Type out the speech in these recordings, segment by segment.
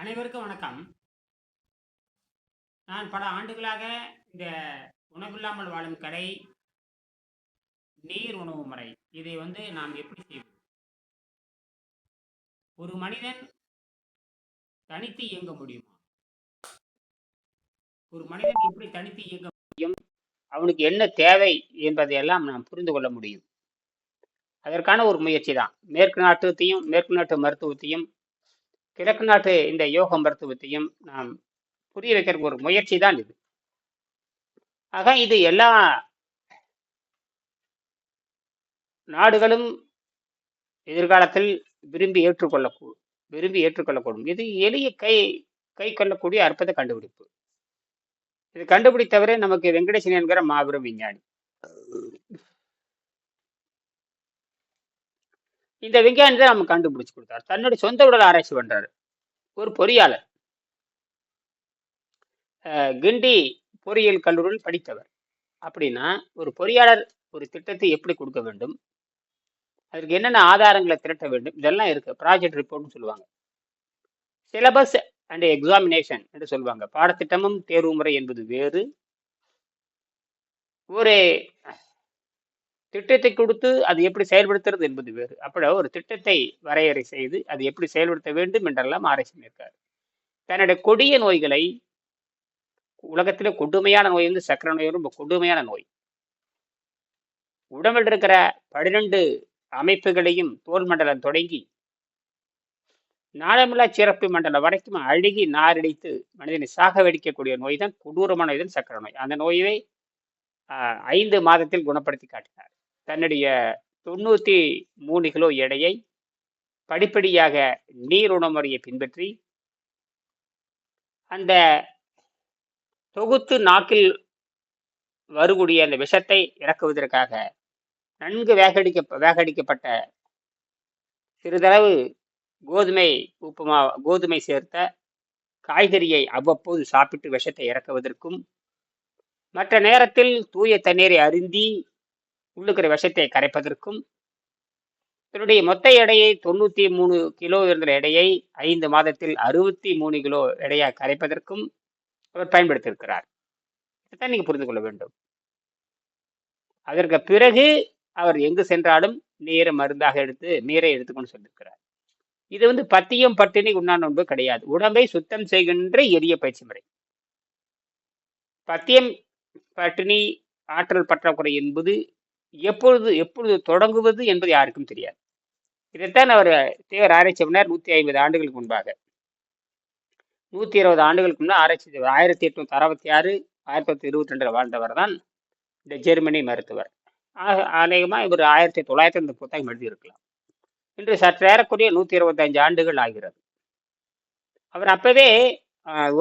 அனைவருக்கும் வணக்கம். நான் பல ஆண்டுகளாக இந்த உணவில்லாமல் வாழும் கடை நீர் உணவு முறை. இதை வந்து நாம் எப்படி செய்வது? ஒரு மனிதன் தனித்து இயங்க முடியுமா? ஒரு மனிதன் எப்படி தனித்து இயங்க முடியும்? அவனுக்கு என்ன தேவை என்பதையெல்லாம் நாம் புரிந்து கொள்ள முடியும். அதற்கான ஒரு முயற்சி தான். மேற்கு நாட்டுத்தையும் மேற்கு நாட்டு மருத்துவத்தையும் கிழக்கு நாட்டு இந்த யோக மருத்துவத்தையும் நாம் புரிய வைக்கிறதுக்கு ஒரு முயற்சி தான் இது. ஆக இது எல்லா நாடுகளும் எதிர்காலத்தில் விரும்பி ஏற்றுக்கொள்ள விரும்பி ஏற்றுக்கொள்ளக்கூடும். இது எளிய கை கை கொள்ளக்கூடிய அற்புத கண்டுபிடிப்பு. இது கண்டுபிடித்தவரே நமக்கு வெங்கடேசன் என்கிற மாபெரும் விஞ்ஞானி. இந்த விஞ்ஞானி தான் நம்ம கண்டுபிடிச்சு கொடுத்தார். தன்னுடைய சொந்த உடல் ஆராய்ச்சி பண்றாரு. ஒரு பொறியாளர். கிண்டி பொறியியல் கல்லூரியில் படித்தவர். அப்படின்னா ஒரு பொறியாளர் ஒரு திட்டத்தை எப்படி கொடுக்க வேண்டும்? அதற்கு என்னென்ன ஆதாரங்களை திரட்ட வேண்டும்? இதெல்லாம் இருக்கு. ப்ராஜெக்ட் ரிப்போர்ட்னு சொல்லுவாங்க. சிலபஸ் அண்ட் எக்ஸாமினேஷன் என்று சொல்லுவாங்க. பாடத்திட்டமும் தேர்வு முறை என்பது வேறு. ஒரு திட்டத்தை கொடுத்து அது எப்படி செயல்படுத்துறது என்பது வேறு. அப்படி ஒரு திட்டத்தை வரையறை செய்து அது எப்படி செயல்படுத்த வேண்டும் என்றெல்லாம் ஆராய்ச்சி பண்ணியிருக்காரு. தன்னுடைய கொடிய நோய்களை உலகத்திலே கொடுமையான நோய் வந்து சக்கரை நோய் ரொம்ப கொடுமையான நோய். உடம்பில் இருக்கிற பன்னிரண்டு அமைப்புகளையும் தோல் மண்டலம் தொடங்கி நாளமில்லா சிறப்பு மண்டலம் வரைக்கும் அழுகி நாரடித்து மனிதனை சாக வெடிக்கக்கூடிய நோய் தான் கொடூரமான நோய் தான் சக்கரை நோய். அந்த நோயை ஆஹ், ஐந்து மாதத்தில் குணப்படுத்தி காட்டினார். தன்னுடைய தொண்ணூத்தி மூணு கிலோ எடையை படிப்படியாக நீர் உணமுறையை பின்பற்றி அந்த தொகுத்து நாக்கில் வருக்கூடிய அந்த விஷத்தை இறக்குவதற்காக நன்கு வேகடிக்க வேகடிக்கப்பட்ட சிறிதளவு கோதுமை உப்புமா கோதுமை சேர்த்த காய்கறியை அவ்வப்போது சாப்பிட்டு விஷத்தை இறக்குவதற்கும் மற்ற நேரத்தில் தூய தண்ணீரை அருந்தி உள்ளுக்கிற விஷத்தை கரைப்பதற்கும் தன்னுடைய மொத்த எடையை தொண்ணூத்தி மூணு கிலோ இருந்த எடையை ஐந்து மாதத்தில் அறுபத்தி மூணு கிலோ எடையாக கரைப்பதற்கும் அவர் பயன்படுத்தியிருக்கிறார். இதைத்தான் நீங்க புரிந்து கொள்ள வேண்டும். அதற்கு பிறகு அவர் எங்கு சென்றாலும் நீரை மருந்தாக எடுத்து நீரை எடுத்துக்கொண்டு சொல்லியிருக்கிறார் இது வந்து பத்தியம் பட்டினி உண்ணா நோன்பு கிடையாது. உடம்பை சுத்தம் செய்கின்ற எளிய பயிற்சி முறை. பத்தியம் பட்டினி ஆற்றல் பற்றாக்குறை என்பது எப்பொழுது எப்பொழுது தொடங்குவது என்பது யாருக்கும் தெரியாது. இதைத்தான் அவர் தீவிர ஆராய்ச்சி பண்ணார் நூற்றி ஐம்பது ஆண்டுகளுக்கு முன்பாக. நூற்றி இருபது ஆண்டுகளுக்கு முன்னால் ஆராய்ச்சி ஆயிரத்தி எட்நூத்தி அறுபத்தி ஆறு ஆயிரத்தி தொள்ளாயிரத்தி இருபத்தி ரெண்டில் வாழ்ந்தவர் தான் இந்த ஜெர்மனி மருத்துவர். ஆக அநேகமாக இவர் ஆயிரத்தி தொள்ளாயிரத்தி இந்த புத்தகம் எழுதியிருக்கலாம். இன்று சற்று நூற்றி இருபத்தஞ்சு ஆண்டுகள் ஆகிறது. அவர் அப்பவே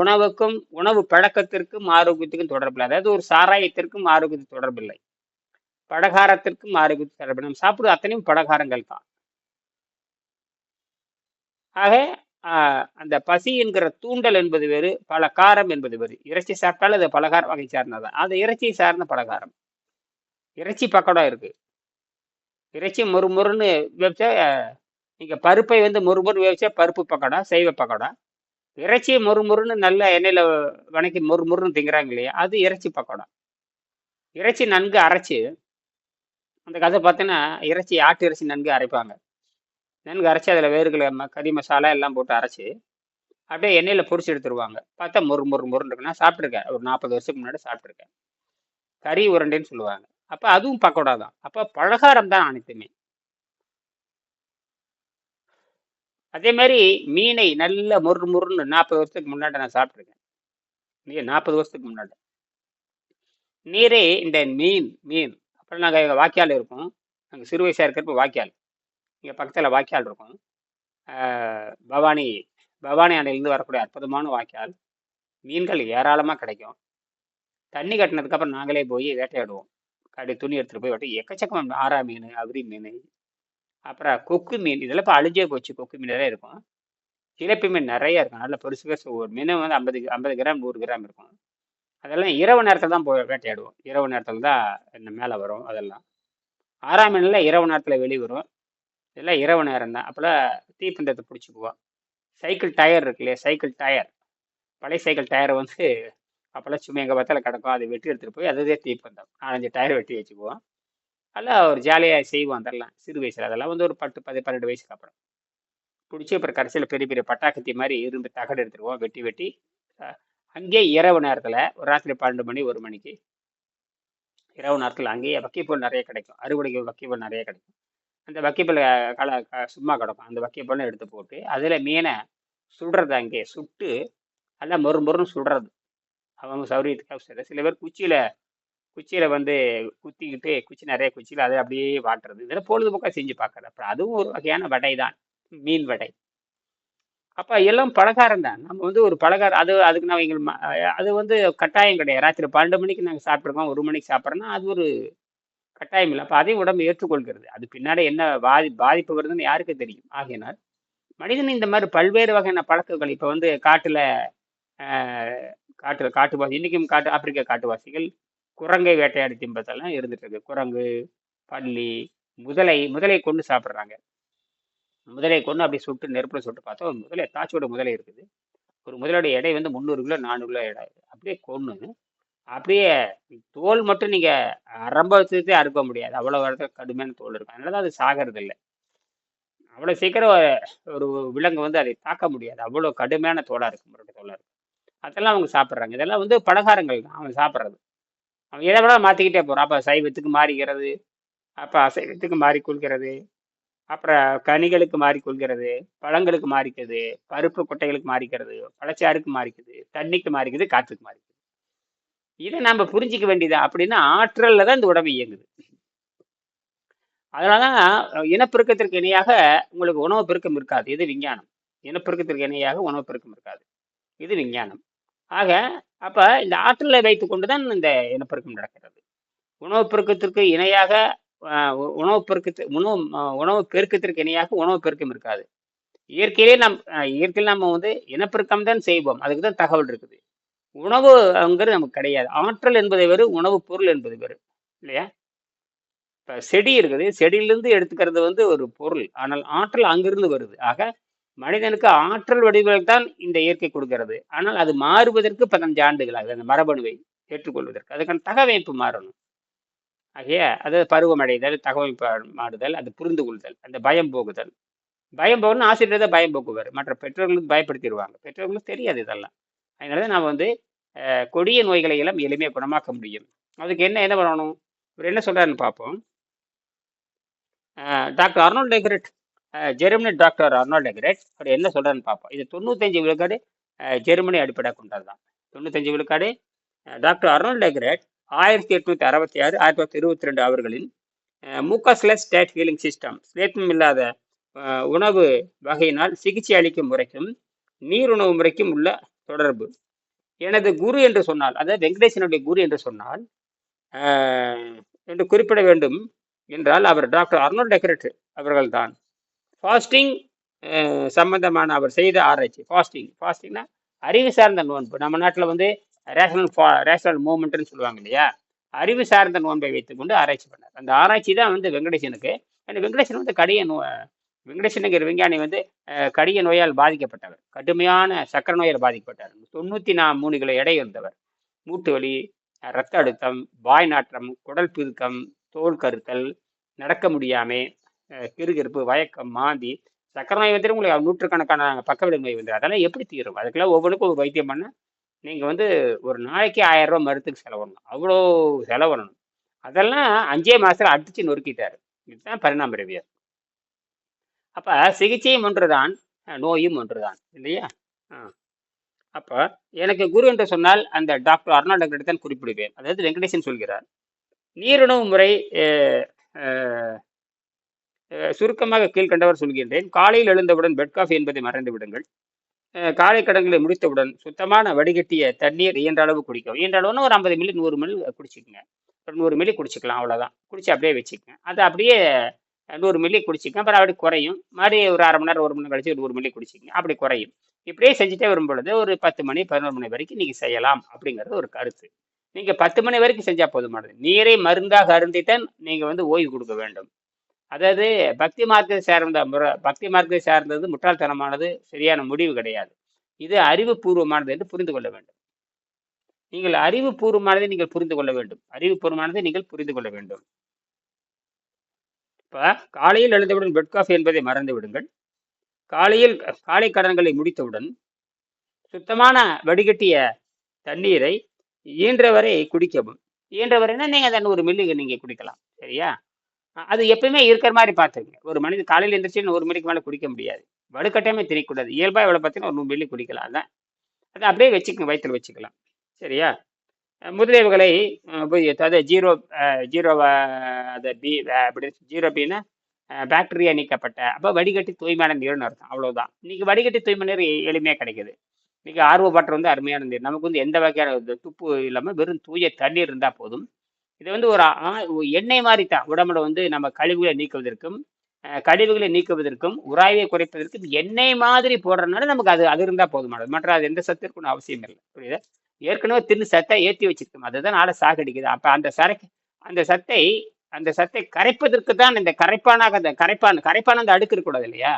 உணவுக்கும் உணவு பழக்கத்திற்கும் ஆரோக்கியத்துக்கும் தொடர்பில்லை. அதாவது ஒரு சாராயத்திற்கும் ஆரோக்கியத்துக்கு தொடர்பில்லை. பலகாரத்திற்கும் ஆரோக்கியத்தை தரப்படும் நம்ம சாப்பிடுவது அத்தனையும் பலகாரங்கள் தான். ஆக அந்த பசி என்கிற தூண்டல் என்பது வேறு பலகாரம் என்பது வேறு. இறைச்சி சாப்பிட்டாலும் அது பலகாரம் வகை சார்ந்ததான் அது இறைச்சி சார்ந்த பலகாரம். இறைச்சி பக்கோடா இருக்கு. இறைச்சி மொறுமொறுன்னு வேவிச்சா நீங்கள் பருப்பை வந்து மொறுமொறு வேவிச்சா பருப்பு பக்கோடா செய்வ பக்கோடா. இறைச்சி மொறுமொறுன்னு நல்ல எண்ணெயில் வணக்கி மொறுமொறுன்னு திங்கிறாங்க இல்லையா அது இறைச்சி பக்கோடா. இறைச்சி நன்கு அரைச்சி அந்த கதை பார்த்தீங்கன்னா இறைச்சி ஆட்டு இறைச்சி நன்கு அரைப்பாங்க. நன்கு அரைச்சி அதில் வேர்களை கறி மசாலா எல்லாம் போட்டு அரைச்சி அப்படியே எண்ணெயில் பொரிச்சு எடுத்துருவாங்க. பார்த்தா முறு மொறு முருன்னு இருக்கு சாப்பிட்ருக்கேன் ஒரு நாற்பது வருஷத்துக்கு முன்னாடி சாப்பிட்ருக்கேன் கறி உருண்டைன்னு சொல்லுவாங்க. அப்போ அதுவும் பக்கோடா தான் அப்போ பலகாரம் தான் அனைத்துமே. அதே மாதிரி மீனை நல்ல முரு முறுன்னு நாற்பது வருஷத்துக்கு முன்னாடி நான் சாப்பிட்ருக்கேன் நீ நாற்பது வருஷத்துக்கு முன்னாடி. நீரே இந்த மீன் மீன். அப்புறம் நாங்கள் எங்கள் வாய்க்கால் இருக்கோம். நாங்கள் சிறு வயசாக இருக்கிறப்ப வாக்கியால் இங்கே பக்கத்தில் வாக்கியால் இருக்கும். பவானி பவானி அணையிலேருந்து வரக்கூடிய அற்புதமான வாக்கியால் மீன்கள் ஏராளமாக கிடைக்கும். தண்ணி கட்டினதுக்கப்புறம் நாங்களே போய் வேட்டையாடுவோம். கடி துணி எடுத்துகிட்டு போய் வெட்டி எக்கச்சக்கம் ஆரா மீன் அவரி மீன் அப்புறம் கொக்கு மீன். இதெல்லாம் இப்போ அழிஞ்சே போச்சு. கொக்கு மீன் நிறைய இருக்கும். சிலப்பி மீன் நிறைய இருக்கும். நல்ல பெருசு பெருசு. ஒரு மீன் வந்து ஐம்பது ஐம்பது கிராம் நூறு கிராம் இருக்கும். அதெல்லாம் இரவு நேரத்தில் தான் போய் வேட்டையாடுவோம். இரவு நேரத்தில் தான் இந்த மேலே வரும் அதெல்லாம். ஆறாம் மீனில் இரவு நேரத்தில் வெளியே வரும் இதெல்லாம் இரவு நேரம் தான். அப்போல்லாம் தீப்பந்தத்தை பிடிச்சிக்குவோம் சைக்கிள் டயர் இருக்கு இல்லையா? Cycle tyre. பழைய சைக்கிள் டயரை வந்து அப்போல்லாம் சும்மா எங்கள் பத்தில் கிடக்கும். அதை வெட்டி எடுத்துகிட்டு போய் அதுவே தீப்பந்தம். நாலஞ்சு டயர் வெட்டி வச்சுக்குவோம். அதெல்லாம் ஒரு ஜாலியாக செய்வோம் அதெல்லாம். சிறு வயசில் அதெல்லாம் வந்து ஒரு பத்து பதி பன்னெண்டு வயசுக்கு அப்புறம். பிடிச்சி அப்புறம் கடைசியில் பெரிய பெரிய பட்டாக்கத்தி மாதிரி இரும்பு தகடு எடுத்துருவோம். வெட்டி வெட்டி அங்கே அங்கேயே இரவு நேரத்தில் ஒரு ராத்திரி பன்னெண்டு மணி ஒரு மணிக்கு இரவு நேரத்தில் அங்கேயே வக்கிப்பூல் நிறைய கிடைக்கும். அறுவடைக்கு வக்கிப்பூல் நிறைய கிடைக்கும். அந்த வக்கிப்பூல் கல க- சும்மா கிடக்கும். அந்த வக்கிப்பூலும் எடுத்து போட்டு அதில் மீனை சுடுறது அங்கேயே சுட்டு நல்லா மொறு மொறுன்னு சுடுறது. அவங்க சௌரியத்துக்காக சரி சில பேர் குச்சியில் குச்சியில் வந்து குத்திக்கிட்டு குச்சி நிறைய குச்சியில் அதை அப்படியே வாட்டுறது. இதெல்லாம் பொழுதுபோக்காக செஞ்சு பார்க்குறது. அப்புறம் அதுவும் ஒரு வகையான வடை தான் மீன் வடை. அப்போ எல்லாம் பலகாரம் தான். நம்ம வந்து ஒரு பலகாரம் அது அதுக்கு நான் எங்கள் அது வந்து கட்டாயம் கிடையாது. ராத்திரி பன்னெண்டு மணிக்கு நாங்கள் சாப்பிட்ருக்கோம் ஒரு மணிக்கு சாப்பிட்றோன்னா அது ஒரு கட்டாயம் இல்லை. அப்போ அதையும் உடம்பு ஏற்றுக்கொள்கிறது. அது பின்னாடி என்ன பாதி பாதிப்பு வருதுன்னு யாருக்கு தெரியும். ஆகையினால் மனிதன் இந்த மாதிரி பல்வேறு வகையான பழக்கங்கள் இப்போ வந்து காட்டில் காட்டு காட்டுவாசி இன்றைக்கும் காட்டு ஆப்பிரிக்க காட்டுவாசிகள் குரங்கை வேட்டையாடி திம்பத்தெல்லாம் இருந்துட்டு இருக்கு. குரங்கு பள்ளி முதலை முதலை கொண்டு சாப்பிட்றாங்க. முதலையை கொண்டு அப்படியே சுட்டு நெருப்பில் சுட்டு பார்த்தா ஒரு முதலை தாச்சியோட முதலை இருக்குது. ஒரு முதலோட எடை வந்து முந்நூறு கிலோ நானூறு கிலோ எடை. அப்படியே கொண்டு அப்படியே தோல் மட்டும் நீங்கள் அரம்பத்தே அறுக்க முடியாது. அவ்வளோ இடத்துல கடுமையான தோல் இருக்கும். அதனால தான் அது சாகிறது இல்லை. அவ்வளோ சீக்கிரம் ஒரு விலங்கு வந்து அதை தாக்க முடியாது. அவ்வளோ கடுமையான தோலாக இருக்கும். முரட்டு தோலாக இருக்கும். அதெல்லாம் அவங்க சாப்பிட்றாங்க. இதெல்லாம் வந்து பலகாரங்கள் தான். அவன் சாப்பிட்றது. அவன் எதை விட மாற்றிக்கிட்டே போகிறான் அப்போ சைவத்துக்கு மாறிக்கிறது அப்போ அசைவத்துக்கு மாறி கொள்கிறது. அப்புறம் கனிகளுக்கு மாறி கொள்கிறது பழங்களுக்கு மாறிக்கிறது பருப்பு கொட்டைகளுக்கு மாறிக்கிறது பழச்சாறுக்கு மாறிக்குது தண்ணிக்கு மாறிக்குது காற்றுக்கு மாறிக்குது. இதை நம்ம புரிஞ்சிக்க வேண்டியது அப்படின்னா ஆற்றலில் தான் இந்த உடம்பு இயங்குது. அதனாலதான் இனப்பெருக்கத்திற்கு இணையாக உங்களுக்கு உணவு பெருக்கம் இருக்காது. இது விஞ்ஞானம். இனப்பெருக்கத்திற்கு இணையாக உணவு பெருக்கம் இருக்காது. இது விஞ்ஞானம். ஆக அப்ப இந்த ஆற்றலை வைத்துக் கொண்டு தான் இந்த இனப்பெருக்கம் நடக்கிறது. உணவு பெருக்கத்திற்கு இணையாக உணவு பெருக்கத்து உணவு உணவு பெருக்கத்திற்கு இணையாக உணவு பெருக்கம் இருக்காது. இயற்கையிலே நம் இயற்கையில் நம்ம வந்து இனப்பெருக்கம் தான் செய்வோம். அதுக்கு தான் தகவல் இருக்குது. உணவு அங்கிறது நமக்கு கிடையாது. ஆற்றல் என்பதை வேறு உணவு பொருள் என்பது வேறு. இல்லையா? இப்ப செடி இருக்குது. செடியிலிருந்து எடுத்துக்கிறது வந்து ஒரு பொருள். ஆனால் ஆற்றல் அங்கிருந்து வருது. ஆக மனிதனுக்கு ஆற்றல் வடிவில் தான் இந்த இயற்கை கொடுக்கிறது. ஆனால் அது மாறுவதற்கு பதினஞ்சு ஆண்டுகள் ஆகுது. அந்த மரபணுவை ஏற்றுக்கொள்வதற்கு. அதுக்கான தகவமைப்பு மாறணும். ஆகிய அது பருவமடைதல் தகவல் மாறுதல் அது புரிந்து கொள்தல் அந்த பயம் போகுதல். பயம் போகணும்னு ஆசிரியர் தான் பயம் போக்குவார். மற்ற பெற்றோர்களுக்கு பயப்படுத்திடுவாங்க. பெற்றோர்களுக்கு தெரியாது இதெல்லாம். அதனால தான் நாம் வந்து கொடிய நோய்களை எல்லாம் எளிமையாக குணமாக்க முடியும். அதுக்கு என்ன என்ன பண்ணணும்? இவர் என்ன சொல்கிறாருன்னு பார்ப்போம். Doctor Arnold Ehret Germany doctor Arnold Ehret அவர் என்ன சொல்கிறாருன்னு பார்ப்போம். இது தொண்ணூத்தஞ்சு விழுக்காடு ஜெர்மனி அடிப்படை கொண்டது தான் தொண்ணூத்தஞ்சு விழுக்காடு டாக்டர் அர்னால்ட் டெக்ரெட் ஆயிரத்தி எட்நூத்தி அறுபத்தி ஆறு ஆயிரத்தி தொள்ளாயிரத்தி இருபத்தி ரெண்டு அவர்களின் மூக்கஸ்லெஸ் ஸ்டேட் ஹீலிங் சிஸ்டம் ஸ்லேட்டம் இல்லாத உணவு வகையினால் சிகிச்சை அளிக்கும் முறைக்கும் நீருணவு முறைக்கும் உள்ள தொடர்பு. எனது குரு என்று சொன்னால் அதாவது வெங்கடேசனுடைய குரு என்று சொன்னால் என்று குறிப்பிட வேண்டும் என்றால் அவர் டாக்டர் அர்னோல்ட் டெக்கரட் அவர்கள்தான். ஃபாஸ்டிங் சம்பந்தமான அவர் செய்த ஆராய்ச்சி ஃபாஸ்டிங் ஃபாஸ்டிங்னா அறிவு சார்ந்த நோன்பு. நம்ம நாட்டில் வந்து ரேஷனல் ரேஷனல் மூமெண்ட்னு சொல்லுவாங்க இல்லையா? அறிவு சார்ந்த நோன்பை வைத்துக்கொண்டு ஆராய்ச்சி பண்ணார். அந்த ஆராய்ச்சி தான் வந்து வெங்கடேசனுக்கு ஏன்னா வெங்கடேசன் வந்து கடிய நோ வெங்கடேசனுங்கிற விஞ்ஞானி வந்து கடிய நோயால் பாதிக்கப்பட்டவர். கடுமையான சக்கரை நோயால் பாதிக்கப்பட்டார். தொண்ணூற்றி நா மூணு கிலோ எடை இருந்தவர். மூட்டு வலி ரத்த அழுத்தம் வாய் நாற்றம் குடல் பிதுக்கம் தோல் கருத்தல் நடக்க முடியாமல் கிருகிருப்பு வயக்கம் மாந்தி. சக்கர நோய் வந்துட்டு உங்களுக்கு நூற்றுக்கணக்கான பக்கவிளைவு நோய் வந்து அதெல்லாம் எப்படி தீரும்? அதுக்கெல்லாம் ஒவ்வொன்றுக்கும் ஒரு வைத்தியம் பண்ண நீங்கள் வந்து ஒரு நாளைக்கு ஆயிரம் ரூபா மருத்துக்கு செலவிடணும் அவ்வளோ செலவிடணும் அதெல்லாம் அஞ்சே மாசத்துல அடித்து நொறுக்கிட்டார். இதுதான் பரிணாம ரவியர் அப்ப சிகிச்சையும் ஒன்றுதான் நோயும் ஒன்றுதான் இல்லையா? ஆ. அப்ப எனக்கு குரு என்று சொன்னால் அந்த டாக்டர் அருணாடகரை தான் குறிப்பிடுவேன். அதாவது வெங்கடேசன் சொல்கிறார் நீருணவு முறை சுருக்கமாக கீழ்கண்டவர் சொல்கின்றேன். காலையில் எழுந்தவுடன் பெட் காஃபி என்பதை மறந்து விடுங்கள். காலை கடன்களை முடித்தவுடன் சுத்தமான வடிகட்டிய தண்ணீர் இயன்ற அளவு குடிக்கும் இயன்ற அளவுன்னு ஒரு ஐம்பது மில்லி நூறு மில்லி குடிச்சிக்கங்க. ஒரு நூறு மில்லி குடிச்சிக்கலாம் அவ்வளோதான் குடிச்சு அப்படியே வச்சுக்கங்க. அதை அப்படியே நூறு மில்லி குடிச்சிக்கங்க. அப்புறம் அப்படி குறையும். மறுபடியும் ஒரு அரை மணி நேரம் ஒரு மணி நேரம் கழிச்சு நூறு மில்லி குடிச்சிக்கங்க. அப்படி குறையும். இப்படியே செஞ்சுட்டே வரும் பொழுது ஒரு பத்து மணி பதினோரு மணி வரைக்கும் நீங்கள் செய்யலாம் அப்படிங்கிறது ஒரு கருத்து. நீங்கள் பத்து மணி வரைக்கும் செஞ்சால் போதுமானது. நீரை மருந்தாக அருந்தித்தான் நீங்கள் வந்து ஓய்வு கொடுக்க வேண்டும். அதாவது பக்தி மார்க்கத்தை சார்ந்த முறை பக்தி மார்க்கத்தை சார்ந்தது முட்டாள்தனமானது சரியான முடிவு கிடையாது. இது அறிவுபூர்வமானது என்று புரிந்து கொள்ள வேண்டும். நீங்கள் அறிவுபூர்வமானதை நீங்கள் புரிந்து கொள்ள வேண்டும். அறிவுபூர்வமானதை நீங்கள் புரிந்து கொள்ள வேண்டும். இப்போ காலையில் எழுந்தவுடன் பெட் காஃபி என்பதை மறந்து விடுங்கள். காலையில் காலை கடன்களை முடித்தவுடன் சுத்தமான வடிகட்டிய தண்ணீரை இயன்றவரை குடிக்கவும். இயன்றவரைன்னா நீங்கள் அந்த ஒரு மில்லுக்கு நீங்கள் குடிக்கலாம். சரியா? அது எப்பயுமே இருக்கிற மாதிரி பார்த்துக்குங்க ஒரு மனிதன் காலையில் எழுந்திரிச்சு ஒரு மணிக்கு மேலே குடிக்க முடியாது. வலுக்கட்டாயமே தெரியக்கூடாது. இயல்பாக எவ்வளோ பார்த்தீங்கன்னா ஒரு நூறு மில்லி குடிக்கலாம் அதான். அதை அப்படியே வச்சுக்கோங்க வயிற்றில் வச்சுக்கலாம். சரியா? முதலீவுகளை அதாவது ஜீரோ ஜீரோ அதை பி அப்படி ஜீரோ பின்னா பாக்டீரியா நீக்கப்பட்ட அப்போ வடிகட்டி தூய்மையான நீர்னு அர்த்தம். அவ்வளோதான் இன்றைக்கி வடிகட்டி தூய்மை நீர் எளிமையாக கிடைக்கிது கிடைக்குது. இன்னைக்கு ஆர்வப்பட்டர் வந்து அருமையான நீர். நமக்கு வந்து எந்த வகையான துப்பு இல்லாமல் வெறும் தூய தண்ணீர் இருந்தால் போதும். இது வந்து ஒரு எண்ணெய் மாதிரி தான் உடம்புல வந்து நம்ம கழிவுகளை நீக்குவதற்கும் கழிவுகளை நீக்குவதற்கும் உராய்வை குறைப்பதற்கும் எண்ணெய் மாதிரி போடுறதுனால நமக்கு அது அது இருந்தால் போதுமானது. மற்ற அது எந்த சத்திற்கும் அவசியம் இல்லை. புரியுதா? ஏற்கனவே தின்னு சத்தை ஏற்றி வச்சிருக்கோம். அதுதான் ஆளை சாகடிக்குது. அப்போ அந்த சரக்கு அந்த சத்தை அந்த சத்தை கரைப்பதற்கு தான் இந்த கரைப்பானாக அந்த கரைப்பான் கரைப்பான் அந்த அடுக்கு இருக்கக்கூடாது இல்லையா?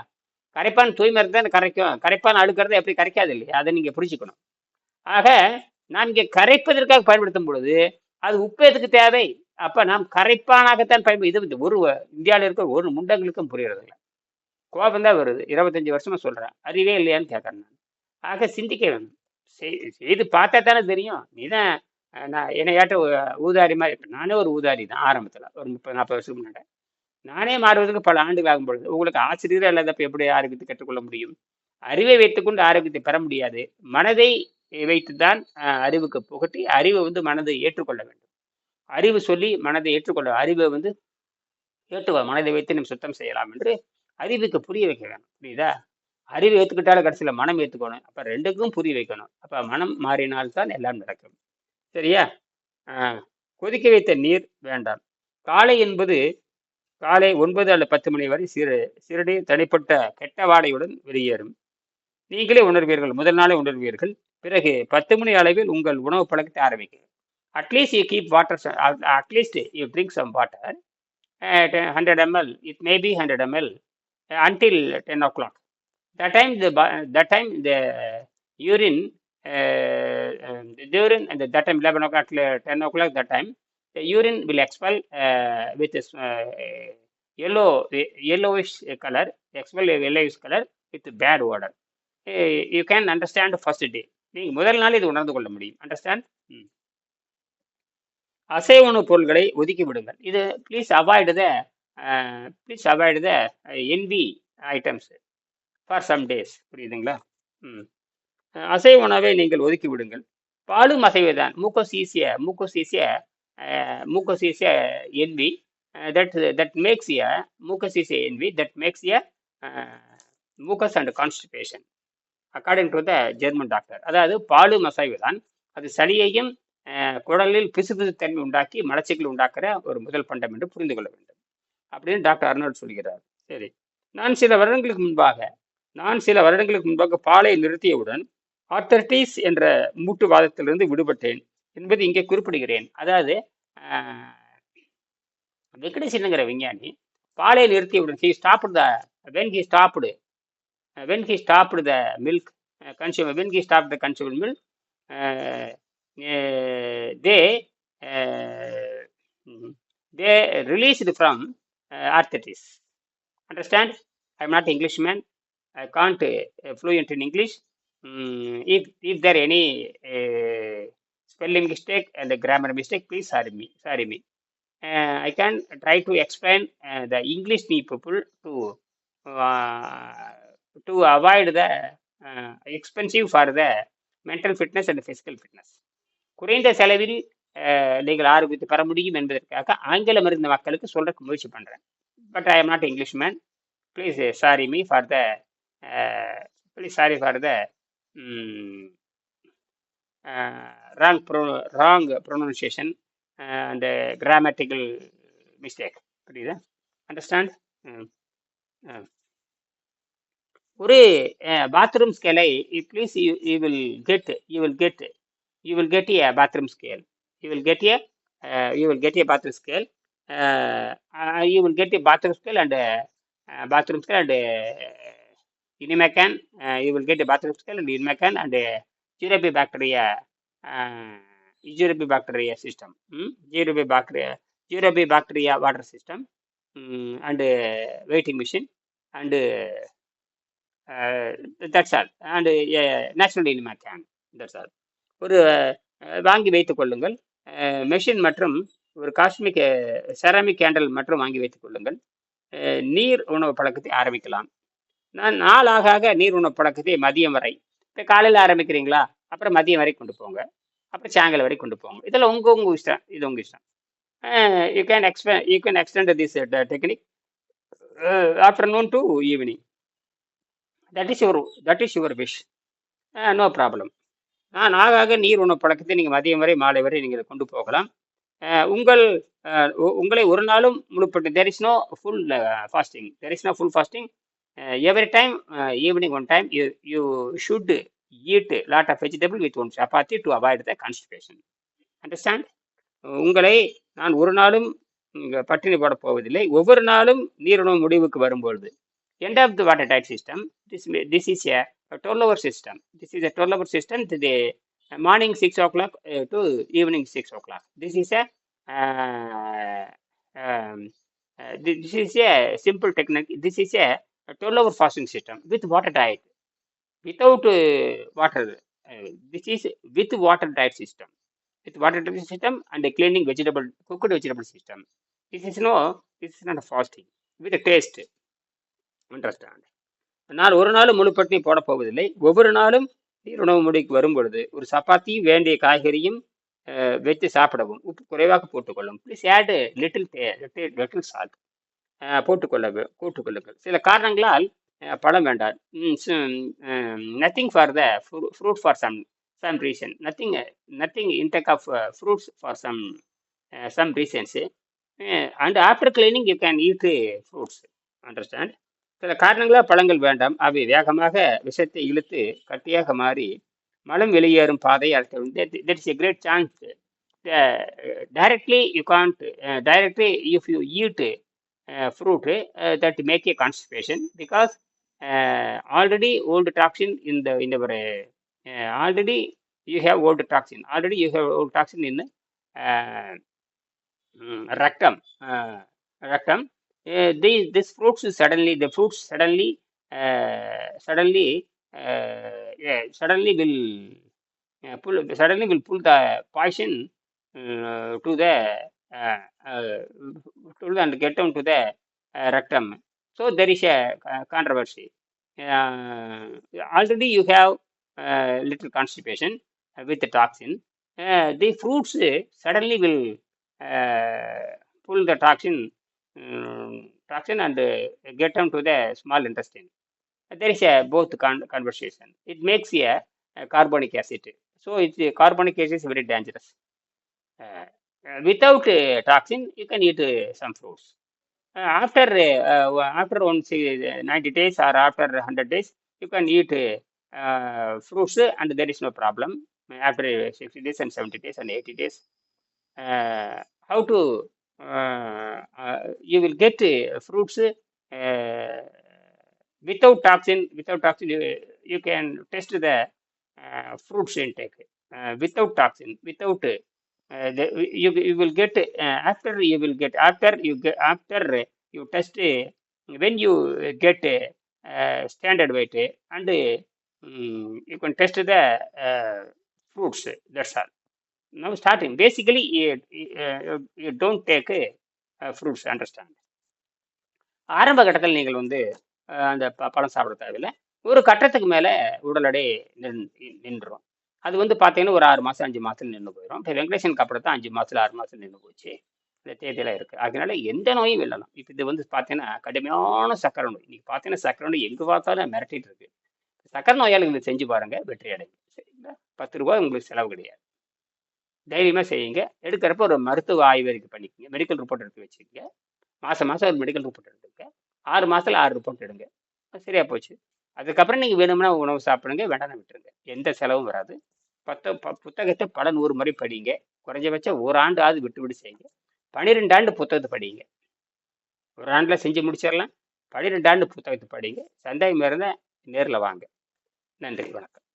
கரைப்பான் தூய்மை தான் கரைக்கும் கரைப்பான் அழுக்கிறது எப்படி கரைக்காது இல்லையா? அதை நீங்கள் புரிஞ்சுக்கணும். ஆக நான் இங்கே கரைப்பதற்காக பயன்படுத்தும் பொழுது அது உப்பு எதுக்கு தேவை? அப்ப நாம் கரைப்பானாகத்தான் பயன் இது ஒரு இந்தியாவில் இருக்கிற ஒரு முண்டங்களுக்கும் புரியறது இல்லை கோபம் தான் வருது. இருபத்தஞ்சு வருஷமா சொல்றேன். அறிவே இல்லையான்னு கேட்கறேன் நான். ஆக சிந்திக்க வேணும் செய்து பார்த்தா தானே தெரியும். நீ தான் நான் என்னை ஊ- ஊதாரி மாதிரி இப்போ நானே ஒரு ஊதாரி தான் ஆரம்பத்தில். ஒரு முப்பது நாற்பது வருஷத்துக்கு முன்னாடி. நானே மாறுவதற்கு பல ஆண்டுகள் ஆகும் பொழுது. உங்களுக்கு ஆசிரியர் இல்லாதப்ப எப்படி ஆரோக்கியத்தை கற்றுக்கொள்ள முடியும்? அறிவை வைத்துக்கொண்டு ஆரோக்கியத்தை பெற முடியாது. மனதை வைத்துதான் அறிவுக்கு புகட்டி அறிவை வந்து மனதை ஏற்றுக்கொள்ள வேண்டும். அறிவு சொல்லி மனதை ஏற்றுக்கொள்ள அறிவை வந்து ஏற்றுவா மனதை வைத்து நம்ம சுத்தம் செய்யலாம் என்று அறிவுக்கு புரிய வைக்க வேணும் புரியுதா? அறிவு ஏற்றுக்கிட்டாலும் கடைசியில் மனம் ஏற்றுக்கணும் அப்போ ரெண்டுக்கும் புரிய வைக்கணும். அப்போ மனம் மாறினால்தான் எல்லாம் நடக்கும். சரியா? கொதிக்க வைத்த நீர் வேண்டாம். காலை என்பது காலை ஒன்பது அல்லது பத்து மணி வரை சிறு சிறுடி தனிப்பட்ட கெட்ட வாடையுடன் வெளியேறும். நீங்களே உணர்வீர்கள். முதல் நாளே உணர்வீர்கள். பிறகு பத்து மணி அளவில் உங்கள் உணவு பழக்கத்தை ஆரம்பிக்கும் at least you keep water at least you drink some water hundred ML it may be hundred ML until 10 o'clock. That time the bu- that time the urine uh, um, the urine and that time 11 o'clock uh, 10 o'clock that time the urine will expel uh, with this uh, yellow yellowish color expel a yellowish color with bad odor. Uh, you can understand first day. நீங்கள் முதல் நாள் இது உணர்ந்து கொள்ள முடியும். Understand அசைவ உணவுப் பொருட்களை ஒதுக்கி விடுங்கள். இது please avoid the please avoid the NV items for some days புரியுதுங்களா? ம். அசைவ உணவை நீங்கள் ஒதுக்கி விடுங்கள். பாலும் அசைவு தான் மூக்கோஸ் ஈஸிய மூக்கோஸ் ஈஸிய mucus ஈஸிய NV that that makes a mucus ஈஸிய NV that makes a mucus and constipation according to the German doctor அதாவது பாலும் அசைவு தான் அது சளியையும் குடலில் பிசுபிசு தன்மை உண்டாக்கி மலச்சிக்கல் உண்டாக்குற ஒரு முதல் பண்டம் என்று புரிந்து கொள்ள வேண்டும். அப்படின்னு டாக்டர் அர்னால்ட் சொல்கிறார். சரி. நான் சில வருடங்களுக்கு முன்பாக நான் சில வருடங்களுக்கு முன்பாக பாலை நிறுத்தியவுடன் ஆர்த்தர்டிஸ் என்ற மூட்டுவாதத்திலிருந்து விடுபட்டேன் என்பது இங்கே குறிப்பிடுகிறேன். அதாவது வெங்கடேசனுங்கிற விஞ்ஞானி பாலை நிறுத்தியவுடன் he stopped the when he stopped Uh, when he stopped the milk uh, consumer, when he stopped the consuming milk, uh, uh, they they released from arthritis. Understand? I'm not Englishman. I can't fluent in English. Mm, if if there any spelling mistake and the grammar mistake, please sorry me. Sorry me. Uh, I can try to explain uh, the English people to uh, to avoid the expensive for the mental fitness and physical fitness குறைந்த செலவில் நீங்கள் ஆரோக்கியத்தை பெற முடியும் என்பதற்காக ஆங்கிலம் இருந்த மக்களுக்கு சொல்கிறக்கு முயற்சி பண்ணுறேன் but I am not English man please sorry me for the please sorry for the wrong pro wrong pronunciation அந்த கிராமட்டிக்கல் மிஸ்டேக் புரியுதா? அண்டர்ஸ்டாண்ட் ஒரு பாத்ரூம் ஸ்கேலை please you will get you will get you will get a bathroom scale you will get a you will get a bathroom scale you will get a bathroom scale and bathroom scale and enema can you will get a bathroom scale and enema can and zero B bacteria zero B bacteria system zero B bacteria zero B bacteria water system and waiting machine and that's all and national enema can that's all ஒரு uh, வாங்கி வைத்துக் கொள்ளுங்கள். Uh, machine மற்றும் ஒரு cosmic ceramic candle மற்றும் வாங்கி வைத்துக் கொள்ளுங்கள். Uh, நீர் உணவு பழக்கத்தை ஆரம்பிக்கலாம். நான் நாளாக ஆக நீர் உணவு பழக்கத்தை மதியம் வரை இப்போ காலையில் ஆரம்பிக்கிறீங்களா? அப்புறம் மதியம் வரை கொண்டு போங்க. அப்புறம் சாயங்காலம் வரை கொண்டு போங்க. இதெல்லாம் உங்கள் உங்கள் இஷ்டம். இது உங்கள் இஷ்டம். You can expe you can extend this technique afternoon to evening that is your that is your wish no problem நான் ஆகாக நீர் உணவு பழக்கத்தை நீங்கள் மதியம் வரை மாலை வரை நீங்கள் கொண்டு போகலாம் உங்கள் உங்களை ஒரு நாளும் முழுப்பட்டு there is no full fasting there is no full fasting every time evening one time you you should eat lot of vegetable with one chapati to avoid the constipation understand உங்களை நான் ஒரு நாளும் பட்டினி போட போவதில்லை ஒவ்வொரு நாளும் நீருணவு முடிவுக்கு வரும்பொழுது end of the water diet system this this is a, a 12 hour system. This is a 12 hour system to the morning 6 o'clock uh, to evening 6 o'clock. This is a uh, um, uh, thi- this is a simple technique. This is a, a 12 hour fasting system with water diet without uh, water uh, this is with water diet system. With water diet system and a cleaning vegetable cooked vegetable system. This is no this is not a fasting. With a taste understand நான் ஒரு நாளும் முழு பட்டினி போட போவதில்லை. ஒவ்வொரு நாளும் உணவு முடிக்கு வரும் பொழுது ஒரு சப்பாத்தியும் வேண்டிய காய்கறியும் வச்சு வைத்து சாப்பிடவும். உப்பு குறைவாக போட்டுக்கொள்ளும். Please add little little little salt போட்டுக்கொள்ள போட்டுக்கொள்ளுங்கள். சில காரணங்களால் பழம் வேண்டாம். Nothing for the fruit for some some reason nothing nothing intake of fruits for some some reasons and after cleaning you can eat fruits understand சில காரணங்களால் பழங்கள் வேண்டாம். அவை வேகமாக விஷத்தை இழுத்து கட்டியாக மாறி மலம் வெளியேறும் பாதை that is a great chance directly you can't directly if you eat fruit that make a constipation because already old toxin இந்த இந்த ஒரு already you have old toxin already you have old toxin in rectum uh, uh, these this fruits suddenly the fruits suddenly uh, suddenly uh, yeah, suddenly will uh, pull suddenly will pull the poison uh, to the uh, uh, to the, and get down to the uh, rectum. So there is a uh, controversy. Uh, already you have uh, little constipation with the toxin. Uh, the fruits suddenly will uh, pull the toxin um, toxin and uh, get them to the small intestine. There is a both con- conversation. It makes a, a carbonic acid. So it's a carbonic acid is very dangerous. Uh, uh, without uh, toxin, you can eat uh, some fruits. Uh, after uh, uh, after one say, uh, 90 days or after 100 days, you can eat uh, fruits and there is no problem. After uh, 60 days and 70 days and 80 days, uh, how to you will get uh, fruits uh, without toxin without toxin you, you can test the uh, fruits intake uh, without toxin without uh, the, you, you will get uh, after you will get after you get after you test uh, when you get uh, uh, standard weight uh, and uh, mm, you can test the uh, fruits that's all now starting. Basically you, you, uh, you don't take uh, fruits understand. ஆரம்ப கட்டத்தில் நீங்கள் வந்து uh, அந்த ப- பழம் சாப்பிட தேவையில்லை. ஒரு கட்டத்துக்கு மேலே உடல் எடை நின் நின்றுடும் அது வந்து பார்த்தீங்கன்னா ஒரு ஆறு மாதம் அஞ்சு மாதத்துல நின்று போயிடும் இப்போ வெங்கடேஷனுக்கு அப்புறம் தான் அஞ்சு மாதத்துல ஆறு மாதத்துல நின்று போச்சு. இந்த தேதியெல்லாம் இருக்குது அதனால எந்த நோயும் வெல்லலாம் இப்போ இது வந்து பார்த்தீங்கன்னா கடுமையான சக்கரை நோய். இன்னைக்கு பார்த்தீங்கன்னா சக்கரை நோய் எங்கே பார்த்தாலும் மிரட்டிட்டு இருக்கு. சக்கரை நோயாளிகள் செஞ்சு பாருங்கள் வெற்றி அடைங்க சரிங்களா? பத்து ரூபாய் உங்களுக்கு செலவு கிடையாது. தைரியமாக செய்யுங்க. எடுக்கிறப்ப ஒரு மருத்துவ ஆய்வறிக்கை பண்ணிக்கோங்க. மெடிக்கல் ரிப்போர்ட் எடுத்து வச்சுக்கோங்க. மாதம் மாதம் ஒரு மெடிக்கல் ரிப்போர்ட் எடுத்துங்க ஆறு மாதத்தில் ஆறு ரிப்போர்ட் எடுங்க. சரியாக போச்சு. அதுக்கப்புறம் நீங்கள் வேணும்னா உணவு சாப்பிடுங்க வேண்டாம் விட்டுருங்க. எந்த செலவும் வராது. பத்த ப புத்தகத்தை பல நூறு முறை படிங்க. குறைஞ்சபட்சம் ஒரு ஆண்டு ஆகுது விட்டு விட்டு செய்யுங்க. பன்னிரெண்டு ஆண்டு புத்தகத்தை படிங்க. ஒரு ஆண்டில் செஞ்சு முடிச்சிடலாம். பன்னிரெண்டு ஆண்டு புத்தகத்தை படிங்க. சந்தேகம் இருந்தால் நேரில் வாங்க. நன்றி வணக்கம்.